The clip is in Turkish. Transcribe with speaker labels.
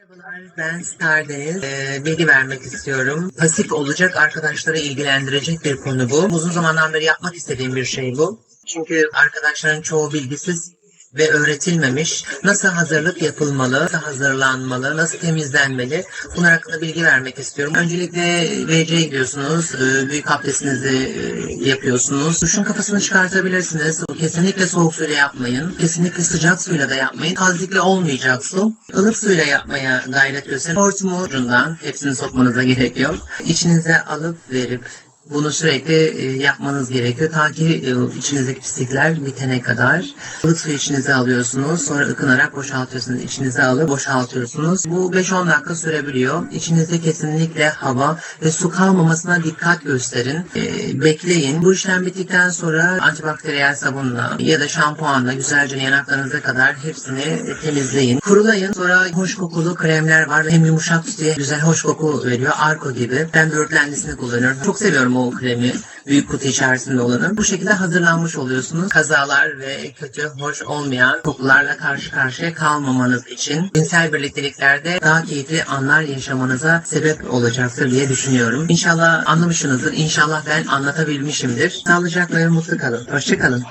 Speaker 1: Merhabalar, ben Stardeniz. Ee, bilgi vermek istiyorum. Pasif olacak arkadaşları ilgilendirecek bir konu bu. Uzun zamandan beri yapmak istediğim bir şey bu. Çünkü arkadaşların çoğu bilgisiz ve öğretilmemiş. Nasıl hazırlık yapılmalı, nasıl hazırlanmalı, nasıl temizlenmeli bunlar hakkında bilgi vermek istiyorum. Öncelikle WC'ye gidiyorsunuz, e, büyük abdestinizi e, yapıyorsunuz. Duşun kafasını çıkartabilirsiniz. Kesinlikle soğuk suyla yapmayın. Kesinlikle sıcak suyla da yapmayın. Tazikli olmayacak su. Ilık suyla yapmaya gayret gösterin. Hortumu ucundan hepsini sokmanıza gerek yok. İçinize alıp verip bunu sürekli e, yapmanız gerekiyor. Ta ki e, içinizdeki pislikler bitene kadar. Ilık suyu içinize alıyorsunuz. Sonra ıkınarak boşaltıyorsunuz. İçinize alıp boşaltıyorsunuz. Bu 5-10 dakika sürebiliyor. İçinizde kesinlikle hava ve su kalmamasına dikkat gösterin. E, bekleyin. Bu işlem bittikten sonra antibakteriyel sabunla ya da şampuanla güzelce yanaklarınıza kadar hepsini temizleyin. Kurulayın. Sonra hoş kokulu kremler var. Hem yumuşak tutuyor, güzel hoş koku veriyor. Arko gibi. Ben böğürtlenlisini kullanıyorum. Çok seviyorum o kremi. Büyük kutu içerisinde olanı. Bu şekilde hazırlanmış oluyorsunuz. Kazalar ve kötü, hoş olmayan kokularla karşı karşıya kalmamanız için cinsel birlikteliklerde daha keyifli anlar yaşamanıza sebep olacaktır diye düşünüyorum. İnşallah anlamışsınızdır. İnşallah ben anlatabilmişimdir. Sağlıcakla ve mutlu kalın. Hoşçakalın.